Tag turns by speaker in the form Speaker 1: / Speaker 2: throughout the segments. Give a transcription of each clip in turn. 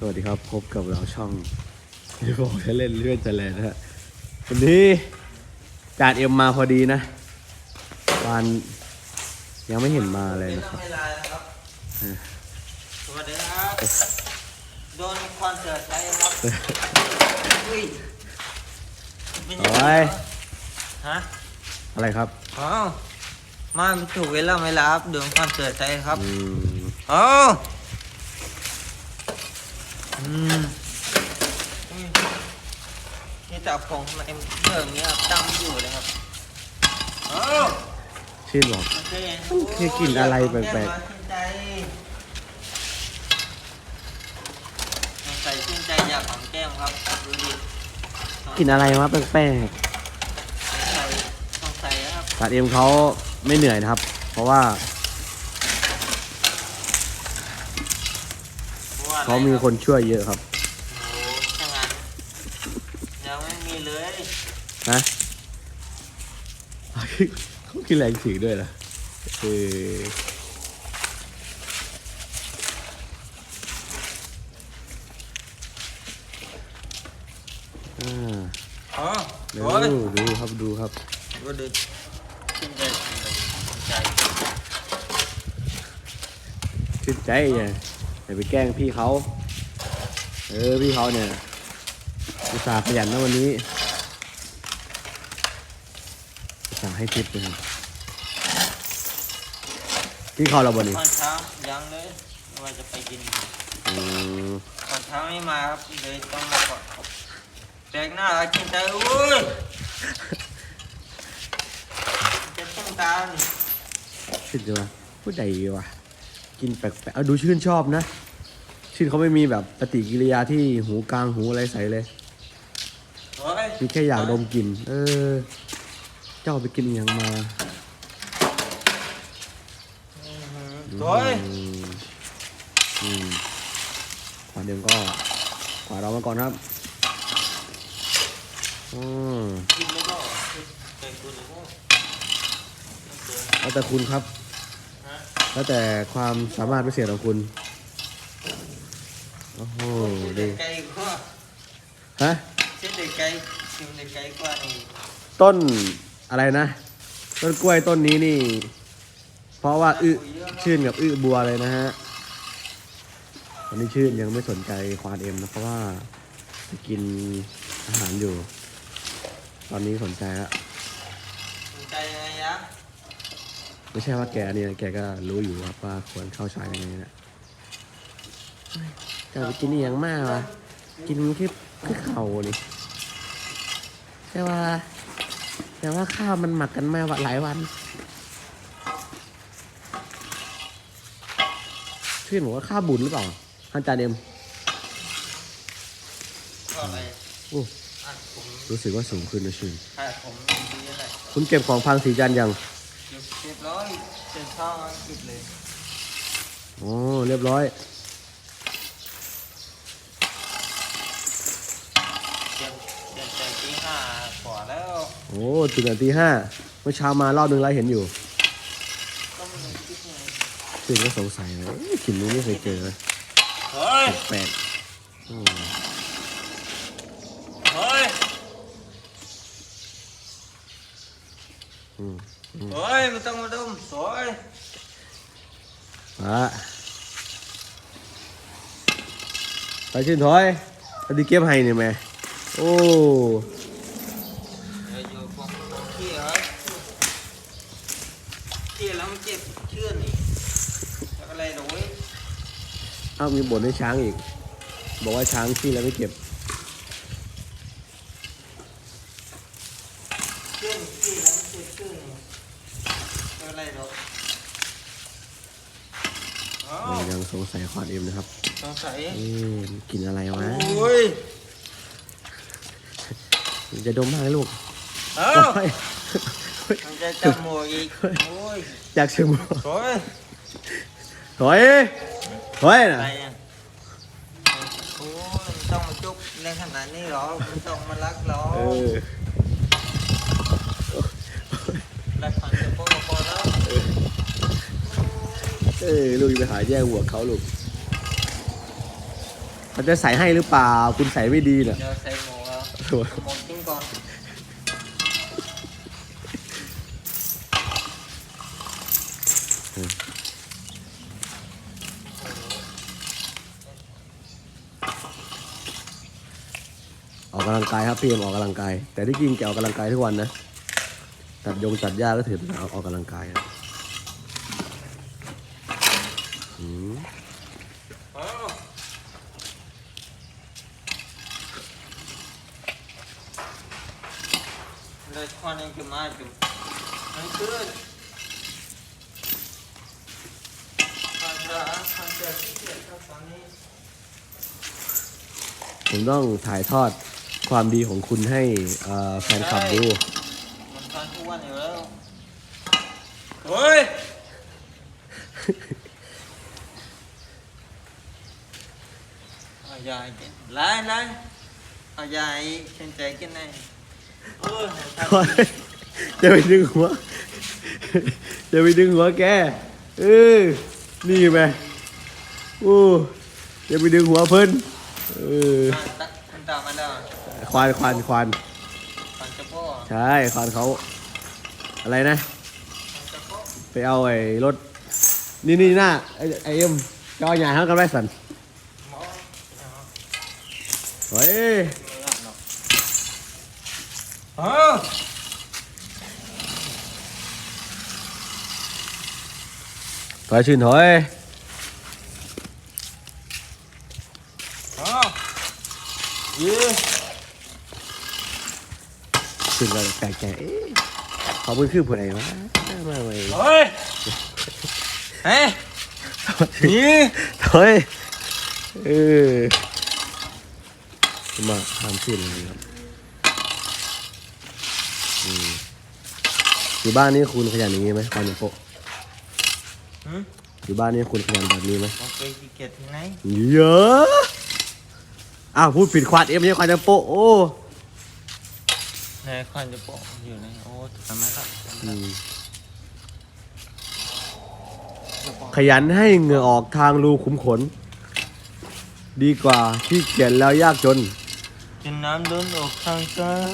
Speaker 1: สวัสดีครับ พบกับเราช่องที่บอกจะเล่นเลื่อนจะแลนะฮะวันนี้จานเอ็มมาพอดีนะวานยังไม่เห็นมาเลยนะครับ
Speaker 2: เวลาครับ
Speaker 1: เออ
Speaker 2: สวัสดีครับโดนคอนเสิร์ตไปครับอุ้ยเป็นยัง
Speaker 1: เอา
Speaker 2: ไง
Speaker 1: ไว้
Speaker 2: ฮะ
Speaker 1: อะไรครับ
Speaker 2: อ๋อมาไม่ถูกเวลาเวลาครับโดนคอนเสิร์ตไปครับ
Speaker 1: อืม
Speaker 2: อ๋ออืมอุ้ย นี่แต่ผมเอ็มเรื่องนี้ครับตั้งอยู่เลยครับอ๋อ
Speaker 1: ชื่นบอก
Speaker 2: โอเค
Speaker 1: เฮ้ยกลิ่นอะไรแปลกๆ
Speaker 2: ๆใส่ชื่นใจอยากหอมแก้มครับดูดิ
Speaker 1: กินอะไรวะแปลก
Speaker 2: ใส่ต้องใส่ครับ
Speaker 1: ๆจานเอ็มเขาไม่เหนื่อยนะครับ เพราะว่า
Speaker 2: พระว่
Speaker 1: เขามีคนช่วยเยอะครับ
Speaker 2: โอ้โหถ้างั้นยังไม่มีเลย
Speaker 1: นะเขากินแรงถึงด้วยนะเอออ่า
Speaker 2: อ๋อ
Speaker 1: ดู
Speaker 2: โอ้ย
Speaker 1: ดูครับดูครับ
Speaker 2: ดูดิชื่นใจชื่นใจ
Speaker 1: ชื่นใจไง อย่าไปแกล้งพี่เขา เออพี่เขาเนี่ยอุตส่าห์ขยันนะวันนี้อุตส่าห์ให้ทิปเลยพี่เขาเราบ่นี่
Speaker 2: ตอนเช้ายังเลยว่าจะไปกิน
Speaker 1: อืม
Speaker 2: ตอนเช้าไม่มาครับเลยต้องมาก่อนครับแปลกหน้าอะไรชื่นใจอุ้ยจะต้องตานี่
Speaker 1: ชื่นใจวะผู้ใดวะ กินแปลกๆเอาดูชื่นชอบนะ ชื่นเขาไม่มีแบบปฏิกิริยาที่หูกลางหูอะไรใส่เลย
Speaker 2: โอ้ย
Speaker 1: มีแค่อยากดมกลิ่น เออ เจ้าไปกินอหย่างมา
Speaker 2: อื้อหือโอ้ย
Speaker 1: อืมอืมขวาเดิมก็ขวาเรามาก่อนครับอืม
Speaker 2: กินไม่ก็ใจคุณโอ้ย
Speaker 1: แล้วแต่คุณครับ
Speaker 2: ฮะ
Speaker 1: แล้วแต่ความสามารถพิเศษของคุณ โอ้โหดี
Speaker 2: ไกลกว่า
Speaker 1: ฮะ
Speaker 2: เช่นเด็กไกลชิมเด็กไกลกว่านี่
Speaker 1: ต้นอะไรนะ ต้นกล้วยต้นนี้นี่ เพราะว่าอึชื่นกับอึบัวเลยนะฮะตอนนี้ชื่นยังไม่สนใจควานเอ็มนะเพราะว่าจะกินอาหารอยู่ ตอนนี้สนใจแล้ว
Speaker 2: สนใจยังไงยะ
Speaker 1: ไม่ใช่ว่าแกเนี่ยแกก็รู้อยู่ครับว่าควรเข้าฉายยังไงนะจะไปกินอหย่างมากวะกินแค่แค่เข่านี่แต่ว่า แต่ว่าข้าวมันหมักกันมาหลายวันชื่นบอกว่าข้าวบุญหรือเปล่าอาจารย์เอ็ม
Speaker 2: ก็อะไร
Speaker 1: โอ้
Speaker 2: อะผม
Speaker 1: รู้สึกว่าสูงขึ้นนะชื่น
Speaker 2: ใช่ผมดีอะไร
Speaker 1: คุณเก็บของพังสีจันทร์ยัง
Speaker 2: เก็บเรียบร้อยเจ็ด ข้าวอังกฤษเลย
Speaker 1: โอ้เรียบร้อย
Speaker 2: เจ็ดเจ็ดแต่ตีห้ากว่าแล้ว
Speaker 1: โอ้ตื่นแต่ตีห้าเมื่อเช้ามารอบนึงแล้วเห็นอยู่
Speaker 2: ก็ไม่ได้คิดไง
Speaker 1: ตื่นก็สงสัยเลยเอ๊ะกลิ่นนี้ไม่เคยเจอ
Speaker 2: เฮ้ย
Speaker 1: แปลกๆอืม
Speaker 2: เฮ้ย
Speaker 1: อืม
Speaker 2: เฮ้ยไม่ต้องมาดมสวย
Speaker 1: อะไปชื่นถอยเอาดีเก็บให้เนี่ยแม่โอ้
Speaker 2: เดี๋ยวอยู่พวกน้องขี้เหรอขี้แล้วมั นเจ็บเชื่อนนี่แล้วอะไรหรอเว้ย
Speaker 1: เอ้ามีบ่นให้ช้างอีก บอกว่าช้างขี้แล้วไม่เก็บ
Speaker 2: เชื่อนขี้แล้วมันเจ็บเชื่อนนี่แล้วอะไรหรออ๋อ
Speaker 1: เรายังสงสัยควานเอ็มนะครับ
Speaker 2: สงสัย
Speaker 1: เอ๊ะมันกลินอะไรวะ
Speaker 2: โอ้ย
Speaker 1: จะดมมากเลยลูก
Speaker 2: เอ้า
Speaker 1: โอ้ย
Speaker 2: มันจะจับหมูกอีก โอ้ย
Speaker 1: อยากเชื่อม
Speaker 2: โอ้ย
Speaker 1: ถอยถอย
Speaker 2: อะ
Speaker 1: นะ
Speaker 2: ไรอะโอ้ยไม่ต้องมาจุ๊บเล่นขนาดนี้หรอไม่ต้องมารักหรอ
Speaker 1: เออ
Speaker 2: รักพันจะพอพอแล้ว
Speaker 1: เออลูกอย่าไปหาแย่งหัวเขาลูกเขาจะใส่ให้หรือเปล่า คุณใส่ไม่ดีเนี่ย
Speaker 2: เดี๋ยวใส่หมูเอา
Speaker 1: โอ้ย
Speaker 2: หมูกินก่อน
Speaker 1: ออกกำลังกายครับพี่เอ็มออกกำลังกาย แต่ที่จริงแกออกกำลังกายทุกวันนะตัดยงตัดหญ้าก็ถือเป็นออกกำลังกายครับอืม
Speaker 2: เลยควันยังจะมาจุ่มมันขึ้นควันจะควันจะขี้เกียจครับตอนนี้
Speaker 1: ผมต้องถ่ายทอดความดีของคุณให้แฟนคลับดู
Speaker 2: มันควันทุกวันอยู่แล้ว เฮ้ย เอายายกินไล่ไล่เอายายเช่นใจกินได้เออทำ
Speaker 1: โอ๊ยจะไปดึงหัวจะไปดึงหัวแกเออนี่ไหมโอ้จะไปดึงหัวเพิ่นเออ
Speaker 2: ตักคุณตามมาแล้ว
Speaker 1: ควานควานควาน
Speaker 2: ควันจะพ่อ
Speaker 1: ใช่ควานเขาอะไรนะ
Speaker 2: ควันจะพ่อ
Speaker 1: ไปเอาไอ้รถนี่นี่หน้าไอ้ไอเอ็มจะเอาหยาเท่ากันไหมสัน
Speaker 2: หมอ
Speaker 1: เฮ้ย
Speaker 2: ไม่รับหรอกเออ
Speaker 1: ถอยชื่นถอย
Speaker 2: เออยี
Speaker 1: ชื่นก็แปลกใจเอ๊ะเขาเป็นคือผู้ใดวะมาไว้
Speaker 2: เฮ้ยเฮ้ยยี
Speaker 1: ถอยเออ มาทำชื่นเลยครับอืมอยู่บ้านนี่คุณขยันอย่างนี้ไหมควานโปะ
Speaker 2: หืม
Speaker 1: อยู่บ้านนี่คุณขยันแบบนี้ไหม
Speaker 2: ผมเคยขี้เกียจที่ไหน
Speaker 1: เยอะอ้าวพูดผิดควานเอ็มไม่ใช่ควานโปะโอ้
Speaker 2: ในควันจะโปะอยู่ในโอ้ทำไมล่ะ
Speaker 1: อืมขยันให้เหงื่อออกทางรูขุมขน ดีกว่าที่เกียจแล้วยากจน
Speaker 2: กินน้ำโดนอกทางซ้าย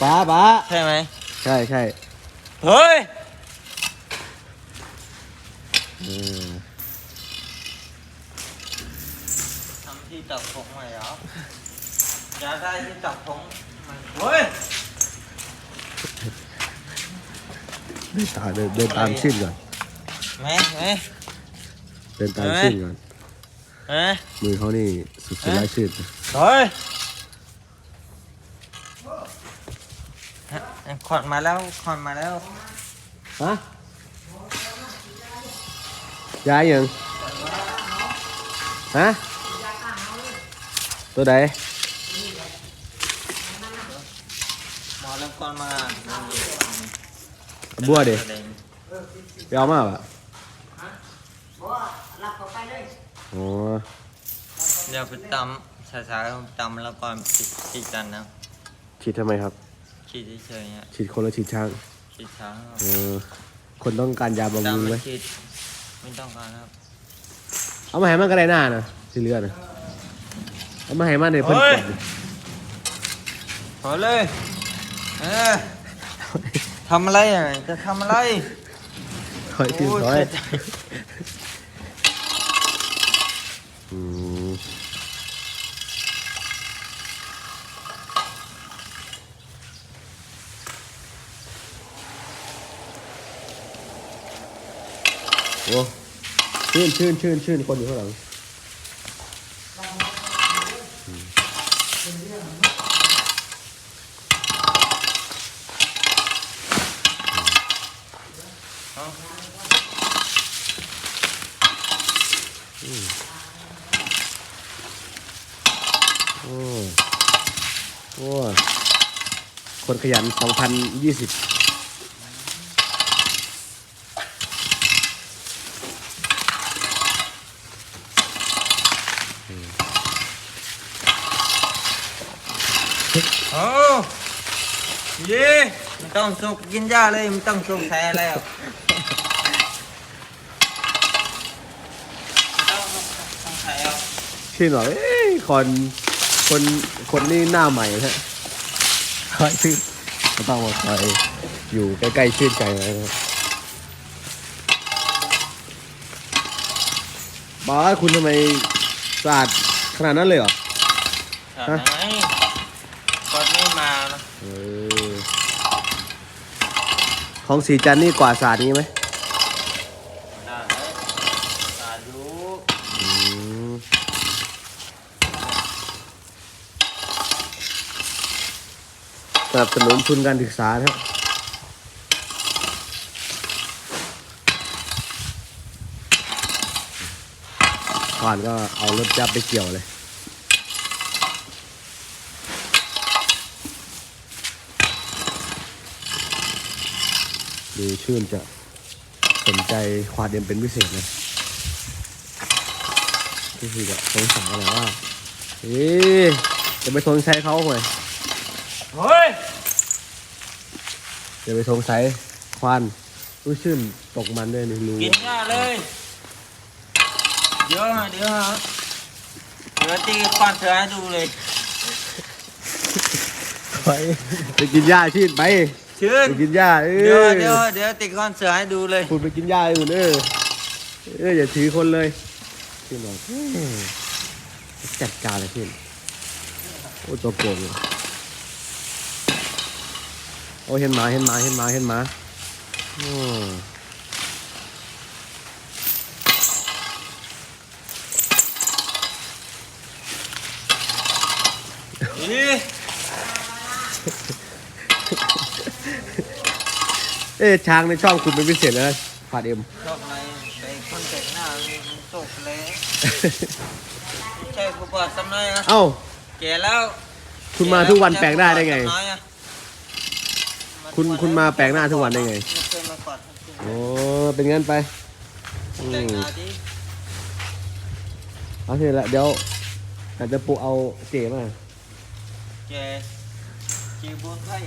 Speaker 1: ป้าป้า
Speaker 2: ใช่ไหม
Speaker 1: ใช่ใช่
Speaker 2: เฮ้ย
Speaker 1: เออ
Speaker 2: ทำที่ตักผงใหม่เหรออยากได้ที่ตักผงใหม่เฮ้ย
Speaker 1: เดินตามเดินเดินตามชื่นก่อน
Speaker 2: แม่แม่
Speaker 1: เดินตาม
Speaker 2: เอ้ย
Speaker 1: ชื่นก่อน
Speaker 2: แม่
Speaker 1: มือเขานี่สุดสุด
Speaker 2: เอ้ย
Speaker 1: ร้ายชื่น
Speaker 2: เฮ้ยฮะควันมาแล้วควันมาแล้ว
Speaker 1: ฮะย้ายยังฮะตัวใด
Speaker 2: หมอเริ่มก่อนมา
Speaker 1: บัวเด็ไปเอามาปะ
Speaker 3: รับเขาไปเลย
Speaker 1: อ๋อ
Speaker 2: เดี๋ยวไปตำช้าๆตำแล้วก่อนปิดปิดกันนะ
Speaker 1: ฉีดทำไมครับ
Speaker 2: ฉีดเฉยๆเนี่ย
Speaker 1: ฉีดคนละฉีดช้าง
Speaker 2: ฉีดช้าครับ
Speaker 1: เออคนต้องการยาบำรุง
Speaker 2: ตำ
Speaker 1: ไหม
Speaker 2: ไม่ฉีดไม่ต้องการครับ
Speaker 1: เอามาให้มันก็ได้หน้านะที่เหลือนะเอามาให้มันในเพิ่น
Speaker 2: เฮ้
Speaker 1: ก
Speaker 2: ย
Speaker 1: ดดิ
Speaker 2: พอเลยเออทำอะไรอะจะทำอะไร
Speaker 1: ถอยขึ้น
Speaker 2: โอ้ย
Speaker 1: ถอย
Speaker 2: เสียใจ
Speaker 1: โอ้ชื่นชื่นชื่นชื่นคนอยู่ข้างหลังโอ้โอ้คนขยัน 2020
Speaker 2: โอ้เย่ไม่ต้องสุกกินยาเลยไม่ต้องสงสัยอะไรอะไม่ต้องสงสัย
Speaker 1: ชื่นบอกเอ้ยคนคนคนนี่หน้าใหม่ฮะคอยชื่นก็ต้องมาคอยอยู่ใกล้ๆชื่นใจไว้นะครับบอกว่าคุณทำไมสะอาดขนาดนั้นเลยเหรอ
Speaker 2: ถามไหนก่อนไม่มานะ
Speaker 1: เออ ของสีจันนี่กว่าสะอาดนี้ไหม
Speaker 2: ได้สาธุ
Speaker 1: สนับสนุนทุนการศึกษานะครับก่อนก็เอารถจับไปเกี่ยวเลย ดูชื่นจะสนใจควาเดมเป็นพิเศษนะที่คือแบบสงสัยอะไรว่าเอ๊ะจะไปสงสัยเขาห่วย
Speaker 2: เฮ้ย
Speaker 1: จะไปสงสัยควานรู้ชื่นตกมันด้วยนี่รู้
Speaker 2: กินหน้าเลย เดี๋ยวฮะเดี๋ยวฮะเดี๋ยวตีควันเสือให้ดูเลย
Speaker 1: ไปไปกินหญ้าชื่นไป
Speaker 2: ชื่น
Speaker 1: ไปกินหญ้าเอ
Speaker 2: เดี๋ยว
Speaker 1: อ
Speaker 2: เดี๋ยวเดี๋ยวตีควันเสือให้ดูเลย
Speaker 1: คุณไปกินหญ้าอื่นเออเอออย่าถือคนเลยชื่นบอกเอ้ยจัดการเลยชื่นโอ้ตัวโกงเลยโอ้เห็นหมาเห็นหมาเห็นหมาเห็นหมาโอ้
Speaker 2: อี
Speaker 1: เอ๊ะช้างในช่องคุณเป็นพิเศษแล้วนะผาดเอ็ม
Speaker 2: ชอบไหมไปคนแต่งหน้ามันตกเลยใช่กูบอกสักหน่อยนะ
Speaker 1: เอ้า
Speaker 2: แก่แล้ว
Speaker 1: คุณมาทุกวันแปลงหน้าได้ไง
Speaker 2: สักหน่อยอะ
Speaker 1: คุณคุณมาแปลงหน้าทุกวันได้ไง
Speaker 2: ม่เคยมากอดทั้งคืน
Speaker 1: โอ้เป็นงั้นไปอื
Speaker 2: แต่ง
Speaker 1: ม
Speaker 2: หน้าดิ
Speaker 1: เอาทีละเดี๋ยวอาจจะปูเอาเก๋มา
Speaker 2: แกจีบุญไทย